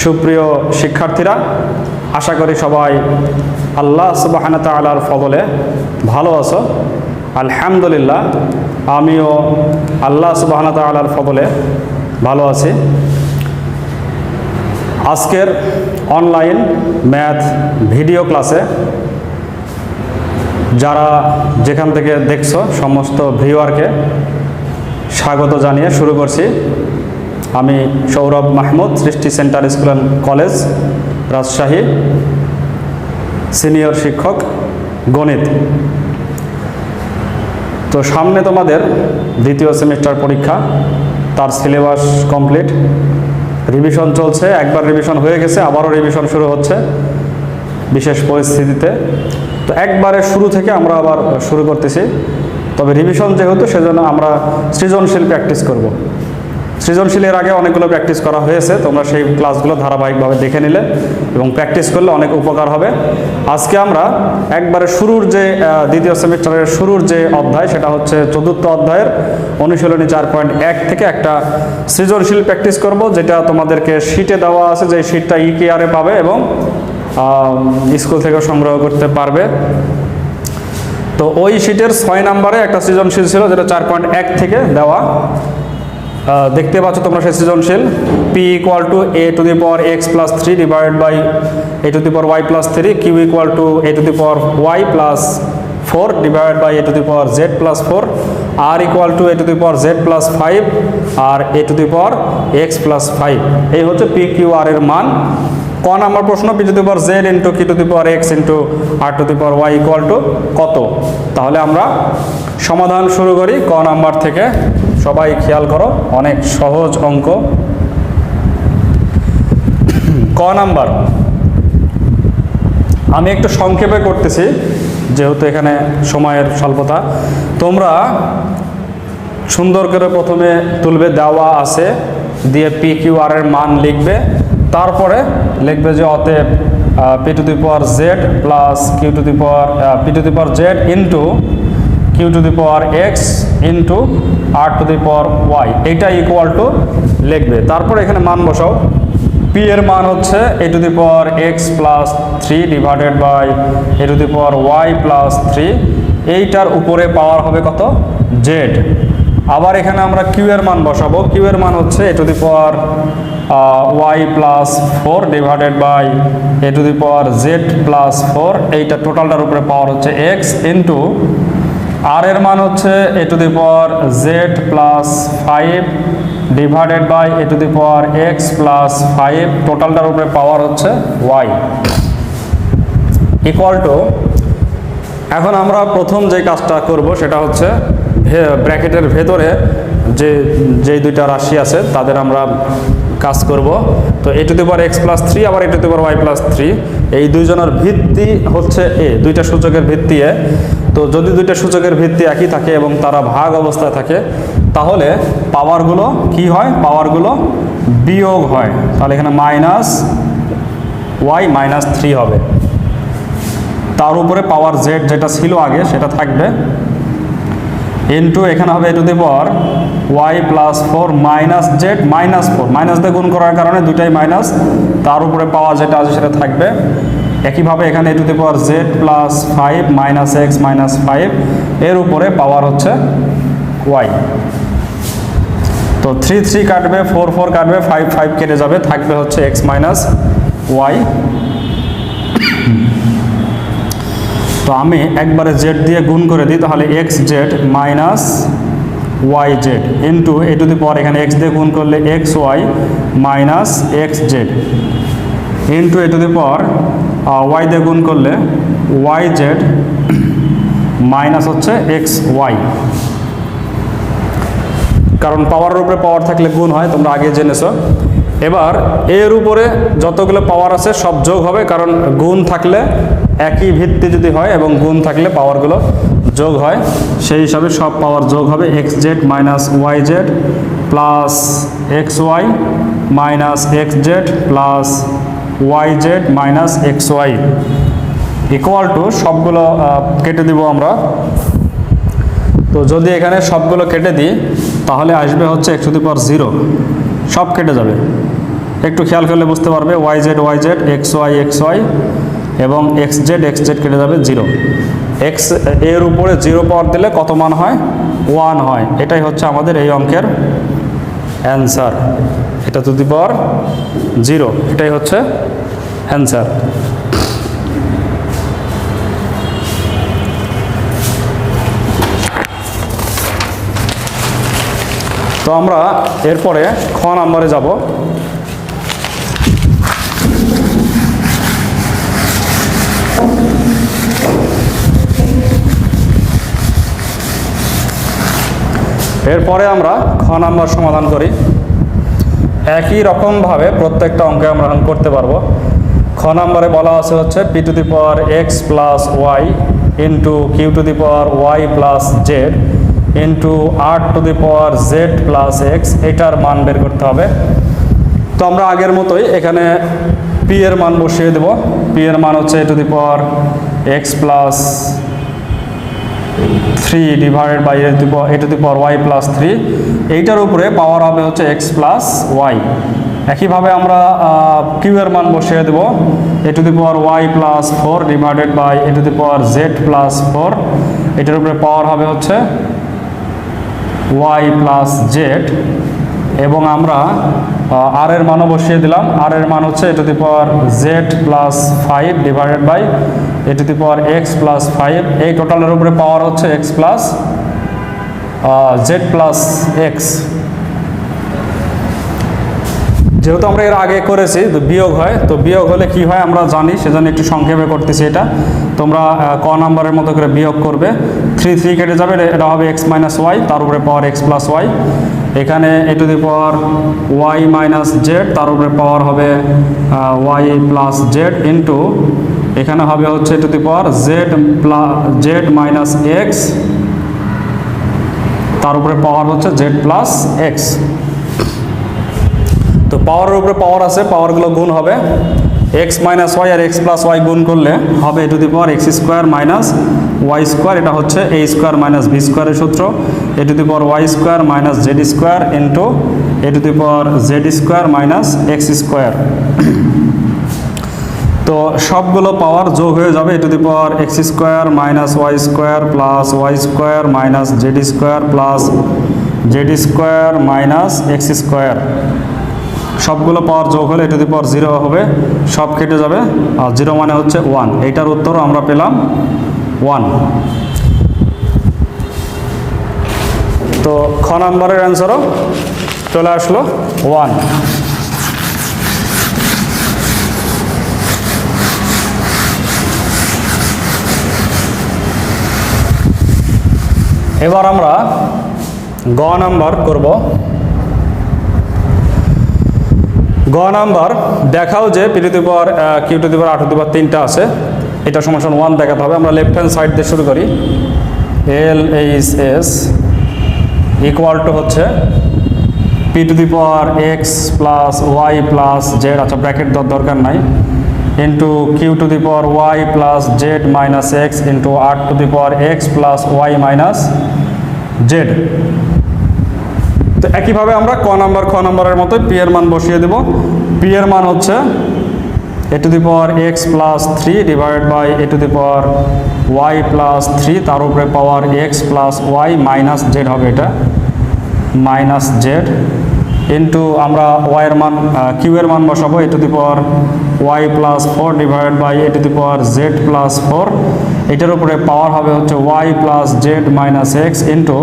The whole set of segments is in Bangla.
সুপ্রিয় শিক্ষার্থীরা, আশা করি সবাই আল্লাহ সুবাহানা তালার ফদলে ভালো আছো। আলহামদুলিল্লাহ, আমিও আল্লাহ সুবাহানা তালার ফদলে ভালো আছি। আজকের অনলাইন ম্যাথ ভিডিও ক্লাসে যারা যেখান থেকে দেখছ, সমস্ত ভিউয়ারকে স্বাগত জানিয়ে শুরু করছি। আমি Sourav Mahmud, Srishti centre school and college, Rajshahi, senior শিক্ষক, গণিত। তো সামনে তোমাদের দ্বিতীয় সেমিস্টার পরীক্ষা, তার সিলেবাস কমপ্লিট। রিভিশন চলছে, একবার রিভিশন হয়ে গেছে, আবারও রিভিশন শুরু হচ্ছে, বিশেষ পরিস্থিতিতে। তো একবারে শুরু থেকে আমরা আবার শুরু করতেছি। তবে রিভিশন যেহেতু, সেজন্য আমরা সৃজনশীল প্র্যাকটিস করব। সৃজনশীলের আগে অনেকগুলো প্র্যাকটিস করা হয়েছে। তোমরা সেই ক্লাসগুলো ধারাবাহিকভাবে দেখে নিলে এবং প্র্যাকটিস করলে অনেক উপকার হবে। আজকে আমরা একবারে শুরুর যে দ্বিতীয় সেমিস্টারের শুরুর যে অধ্যায়, সেটা হচ্ছে চতুর্থ অধ্যায়ের অনুশীলনী চার পয়েন্ট এক থেকে একটা সৃজনশীল প্র্যাকটিস করব, যেটা তোমাদেরকে শিটে দেওয়া আছে, যে শিটটা ইকেআরে পাবে এবং স্কুল থেকে সংগ্রহ করতে পারবে। তো ওই শিটের ছয় নম্বরে একটা সৃজনশীল ছিল, যেটা চার পয়েন্ট এক থেকে দেওয়া। দেখতে পাচ্ছ তোমরা সেই সৃজনশীল। P equal to A to the power X plus three divide by A to the power Y plus three Q equal to A to the power Y plus four divide by A to the power Z plus four R equal to A to the power Z plus five R A to the power X plus five এই হচ্ছে পি কিউ আর এর মান। ক নাম্বার প্রশ্ন P to the power Z into Q to the power X into R to the power Y equal to কত? তাহলে আমরা সমাধান শুরু করি ক নাম্বার থেকে। সবাই খেয়াল করো, অনেক সহজ অঙ্ক। ক নাম্বার। আমি একটু সংক্ষেপে করতেছি, যেহেতু এখানে সময়ের স্বল্পতা। তোমরা সুন্দর করে প্রথমে তুলবে, দেওয়া আছে, দিয়ে পি কিউ আর এর মান লিখবে। তারপরে লিখবে যে অতএব P to the power Z plus Q to the power P to the power Z into Q to the power X into R to the power Y এইটা ইকুয়াল টু লিখবে। তারপর এখানে মান বসাও। পি এর মান হচ্ছে A to the power X plus three divided by A to the power Y plus three এইটার উপরে পাওয়ার হবে কত? জেড আবার এখানে আমরা কিউ এর মান বসাবো। কিউ এর মান হচ্ছে A to the power Y plus four divided by A to the power Z plus four এইটা টোটালটার উপরে পাওয়ার হচ্ছে এক্স ইন্টু আর এর মান হচ্ছে A to the power Z plus five divided by A to the power X plus five টোটালটার উপরে পাওয়ার হচ্ছে ওয়াই ইকুয়াল টু এখন আমরা প্রথম যে কাজটা করব সেটা হচ্ছে ব্র্যাকেটের ভেতরে যে যেই দুইটা রাশি আছে তাদের আমরা কাজ করব। তো A to the power X plus three আবার A to the power Y plus three এই দুইজনের ভিত্তি হচ্ছে এ দুইটা সূচকের ভিত্তি এ। তো যদি দুইটা সূচকের ভিত্তি একই থাকে এবং তারা ভাগ অবস্থায় থাকে, তাহলে পাওয়ারগুলো কি হয়? পাওয়ারগুলো বিয়োগ হয়। তাহলে এখানে মাইনাস ওয়াই মাইনাস থ্রি হবে। তার উপরে পাওয়ার জেড যেটা ছিল আগে, সেটা থাকবে। ইন্টু এখানে হবে A to the power Y plus four minus Z minus four. Minus দিয়ে গুণ করার কারণে দুটাই মাইনাস। তার উপরে পাওয়ার যেটা আছে সেটা থাকবে একইভাবে এখানে to the power z plus five minus x minus five এর উপরে পাওয়ার হচ্ছে ওয়াই তো থ্রি থ্রি কাটবে ফোর ফোর কাটবে ফাইভ ফাইভ কেটে যাবে, থাকবে হচ্ছে এক্স মাইনাস ওয়াই তো আমি একবারে জেড দিয়ে গুণ করে দিই, তাহলে x z minus y z into a to the power এখানে এক্স দিয়ে গুণ করলে x y minus x z into a to the power y দিয়ে গুণ করলে ওয়াই জেড মাইনাস হচ্ছে এক্স ওয়াই কারণ পাওয়ারের উপরে পাওয়ার থাকলে গুণ হয়, তোমরা আগে জেনেছো। এবার এর উপরে যতগুলো পাওয়ার আছে, সব যোগ হবে, কারণ গুণ থাকলে একই ভিত্তি যদি হয় এবং গুণ থাকলে পাওয়ারগুলো যোগ হয়, সেই হিসাবে সব পাওয়ার যোগ হবে x z minus y z plus x y minus x z plus y z minus x y equal to সবগুলো কেটে দিব আমরা। তো যদি এখানে সবগুলো কেটে দিই, তাহলে আসবে হচ্ছে x to the power zero সব কেটে যাবে। একটু খেয়াল করলে বুঝতে পারবে y z y z x y x y এবং এক্স জেড এক্স জেড কেটে যাবে জিরো এক্সের উপরে জিরো পাওয়ার দিলে কত মান হয়? ওয়ান হয়। এটাই হচ্ছে আমাদের এই অঙ্কের অ্যান্সার এটা টু দি পাওয়ার জিরো, এটাই হচ্ছে অ্যান্সার তো আমরা এরপরে খ নাম্বারে যাব। এরপরে আমরা খ নাম্বার সমাধান করি। একই রকমভাবে প্রত্যেকটা অঙ্কে আমরা এখন করতে পারব। খ নাম্বারে বলা আছে হচ্ছে p to the power x plus y into q to the power y plus z into r to the power z plus x এটার মান বের করতে হবে। তো আমরা আগের মতোই এখানে পি এর মান বসিয়ে দেব। পি এর মান হচ্ছে a to the power x plus three divided by a to a to the power y plus three এইটার উপরে পাওয়ার হবে হচ্ছে এক্স প্লাস ওয়াই একইভাবে আমরা কিউ এর মান বসিয়ে দেব। A to the power y plus four divided by a to the power z plus four এটার উপরে পাওয়ার হবে হচ্ছে ওয়াই প্লাস জেড এবং আমরা আর এর মানও বসিয়ে দিলাম। আর এর মান হচ্ছে a to the power z plus five divided by a to the power x plus five এই টোটালের উপরে পাওয়ার হচ্ছে x plus z plus x যেহেতু আমরা এর আগে করেছি, তো বিয়োগ হয়। তো বিয়োগ হলে কি হয় আমরা জানি, সেজন্য একটু সংক্ষেপে করতেছি এটা। তোমরা ক নাম্বারের মতো করে বিয়োগ করবে। থ্রি থ্রি কেটে যাবে, এটা হবে এক্স মাইনাস ওয়াই তার উপরে পাওয়ার এক্স প্লাস ওয়াই এখানে a to the power y minus z, তার উপরে পাওয়ার হবে ওয়াই প্লাস জেড ইন্টু, এখানে হবে হচ্ছে to the power z plus z minus x, তার উপরে পাওয়ার হচ্ছে জেড প্লাস এক্স। তো পাওয়ারের উপরে পাওয়ার আছে, পাওয়ারগুলো গুণ হবে এক্স মাইনাস ওয়াই আর এক্স প্লাস ওয়াই গুণ করলে হবে a to the power x square minus y square এটা হচ্ছে এ স্কোয়ার মাইনাস বি স্কোয়ারের সূত্র। A to the power y square minus z square into a to the power z square minus x square তো সবগুলো পাওয়ার যোগ হয়ে যাবে a to the power x square minus y square plus y square minus z square plus z square minus x square সবগুলো পাওয়ার যোগ হলে এ টু দি পাওয়ার জিরো হবে, সব কেটে যাবে। আর জিরো মানে হচ্ছে ওয়ান এইটার উত্তর আমরা পেলাম ওয়ান তো খ নাম্বারের অ্যান্সারও চলে আসলো ওয়ান এবার আমরা গ নাম্বার করব। গ নাম্বার, দেখাও যে p to the power q to the power r to power তিনটা আছে। এটা সমান ওয়ান দেখাতে হবে। আমরা লেফট হ্যান্ড সাইড দিয়ে শুরু করি। L H S equal to হচ্ছে p to the power x plus y plus z আচ্ছা ব্র্যাকেট দেওয়ার দরকার নাই। Into q to the power y plus z minus x into r to the power x plus y minus z তো একইভাবে আমরা ক নাম্বার, খ নাম্বারের মতো পি এর মান বসিয়ে দেব। পি এর মান হচ্ছে a to the power x plus three divide by a to the power y plus three তার উপরে power x plus y minus z হবে এটা। মাইনাস জেড ইন্টু আমরা ওয়াই এর মান কিউ এর মান বসাবো a to the power y plus four divide by a to the power z plus four এটার উপরে পাওয়ার হবে হচ্ছে y plus z minus x into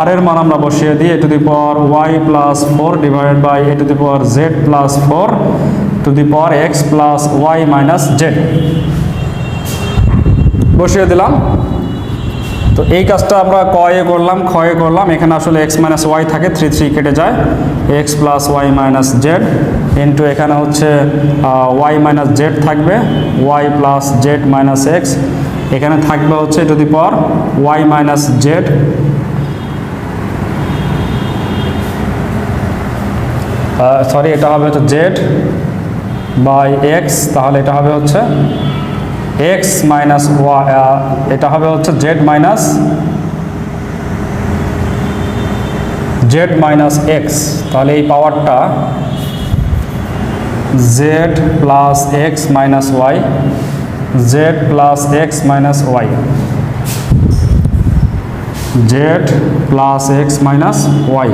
r এর মান আমরা বসিয়ে দিই a to the power y plus four divide by a to the power z plus four to the power x plus y minus z বসিয়ে দিলাম। তো এই কাজটা আমরা কয়ে করলাম, ক্ষয়ে করলাম। এখানে আসলে এক্স মাইনাস ওয়াই থাকে থ্রি থ্রি কেটে যায়। X plus y minus z into এখানে হচ্ছে ওয়াই মাইনাস জেড থাকবে। Y plus z minus x এখানে থাকবে হচ্ছে যদি পর ওয়াই মাইনাস জেড সরি এটা হবে হচ্ছে জেড বাই এক্স তাহলে এটা হবে হচ্ছে এক্স মাইনাস এটা হবে হচ্ছে z minus z minus x তাহলে এই পাওয়ারটা z plus x minus y z plus x minus y z plus x minus y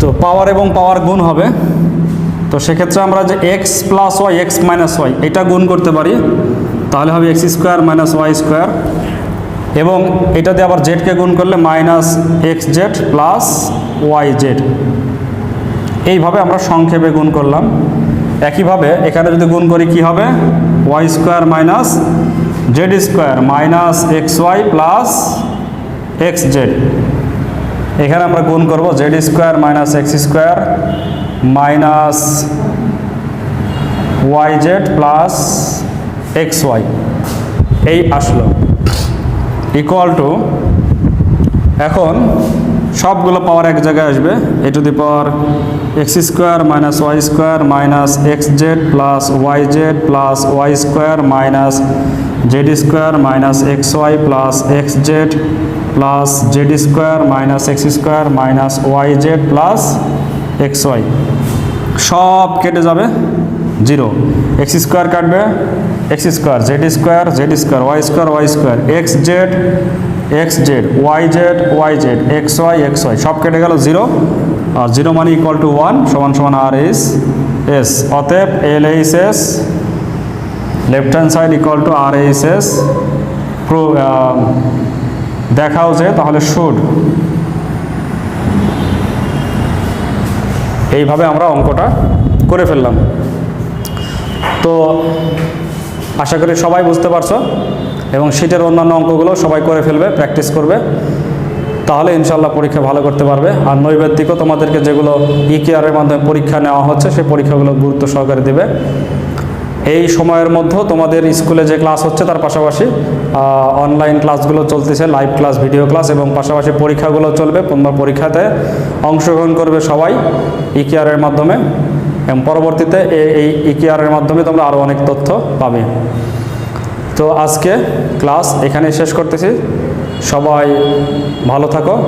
তো পাওয়ার এবং পাওয়ার গুণ হবে তো সেক্ষেত্রে আমরা যে x plus y x minus y এটা গুণ করতে পারি, তাহলে হবে x square minus y square এবং এটা দিয়ে আবার জেডকে গুণ করলে minus x z plus y z এইভাবে আমরা সংক্ষেপে গুণ করলাম। একইভাবে এখানে যদি গুণ করি কি হবে? Y square minus z square minus x y plus x z এখানে আমরা গুণ করব z square minus x square minus y z plus x y. এই আসলো। ইকুয়াল টু এখন সবগুলো পাওয়ার এক জায়গায় আসবে। A to the power x square minus y square minus x z plus y z plus y square minus z square minus x y plus x z plus z square minus x square minus y z plus x y সব কেটে যাবে জিরো। এক্স স্কোয়ার কাটবে x square z square z square y square y square x z x z y z y z x y x y সব কেটে গেল জিরো। আর জিরো মানে ইকুয়াল টু ওয়ান সমান সমান আর এস এস অতএব L H S left hand side equal to R H S দেখাও যে তাহলে শুড এইভাবে আমরা অঙ্কটা করে ফেললাম। তো আশা করি সবাই বুঝতে পারছ এবং শীতের অন্যান্য অঙ্কগুলো সবাই করে ফেলবে প্র্যাকটিস করবে। তাহলে ইনশাল্লাহ পরীক্ষা ভালো করতে পারবে। আর নৈবেদ্যিকও তোমাদেরকে যেগুলো ইকেআরের মাধ্যমে পরীক্ষা নেওয়া হচ্ছে, সেই পরীক্ষাগুলো গুরুত্ব সহকারে দেবে। এই সময়ের মধ্যেও তোমাদের স্কুলে যে ক্লাস হচ্ছে তার পাশাপাশি অনলাইন ক্লাসগুলো চলতেছে লাইভ ক্লাস ভিডিও ক্লাস এবং পাশাপাশি পরীক্ষাগুলো চলবে। তোমরা পরীক্ষাতে অংশগ্রহণ করবে সবাই ইকেআরের মাধ্যমে এবং পরবর্তীতে এই- এই ইকেআরের মাধ্যমে তোমরা আরও অনেক তথ্য পাবে। তো আজকে ক্লাস এখানে শেষ করতেছি। সবাই ভালো থাকো,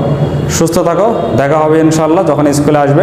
সুস্থ থাকো। দেখা হবে ইনশাল্লাহ যখন স্কুলে আসবে।